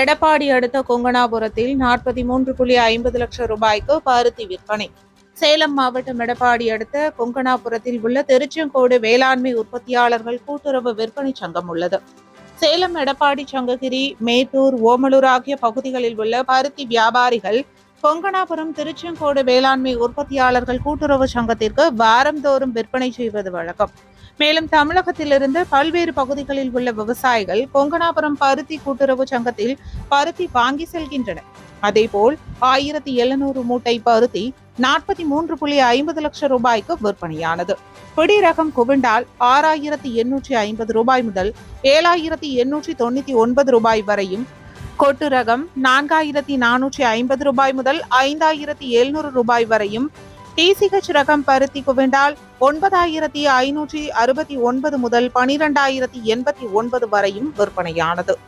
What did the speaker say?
எடப்பாடி அடுத்த கொங்கனாபுரத்தில் நாற்பத்தி மூன்று புள்ளி ஐம்பது லட்சம் ரூபாய்க்கு பருத்தி விற்பனை. சேலம் மாவட்டம் எடப்பாடி அடுத்த கொங்கனாபுரத்தில் உள்ள திருச்செங்கோடு வேளாண்மை உற்பத்தியாளர்கள் கூட்டுறவு விற்பனை சங்கம் உள்ளது. சேலம் எடப்பாடி சங்ககிரி மேட்டூர் ஓமலூர் ஆகிய பகுதிகளில் உள்ள பருத்தி வியாபாரிகள் கொங்கணாபுரம் திருச்செங்கோடு வேளாண்மை உற்பத்தியாளர்கள் கூட்டுறவு சங்கத்திற்கு வாரந்தோறும் விற்பனை செய்வது வழக்கம். மேலும் தமிழகத்திலிருந்து பல்வேறு பகுதிகளில் உள்ள விவசாயிகள் கொங்கணாபுரம் பருத்தி கூட்டுறவு சங்கத்தில் பருத்தி வாங்கி செல்கின்றனர். அதேபோல் ஆயிரத்தி எழுநூறு மூட்டை பருத்தி நாற்பத்தி மூன்று புள்ளி ஐம்பது லட்சம் ரூபாய்க்கு விற்பனையானது. பிடி ரகம் குவிண்டால் ஆறாயிரத்தி எண்ணூற்றி ஐம்பது ரூபாய் முதல் ஏழாயிரத்தி எண்ணூற்றி தொண்ணூத்தி ஒன்பது ரூபாய் வரையும் கொட்டு ரகம் நான்காயிரத்தி நானூற்றி ஐம்பது ரூபாய் முதல் ஐந்தாயிரத்தி எழுநூறு ரூபாய் வரையும். டிசிஹெச் ரகம் பருத்தி குவிண்டால் ஒன்பதாயிரத்தி ஐநூற்றி அறுபத்தி ஒன்பது முதல் பனிரெண்டாயிரத்தி எண்பத்தி ஒன்பது வரையும் விற்பனையானது.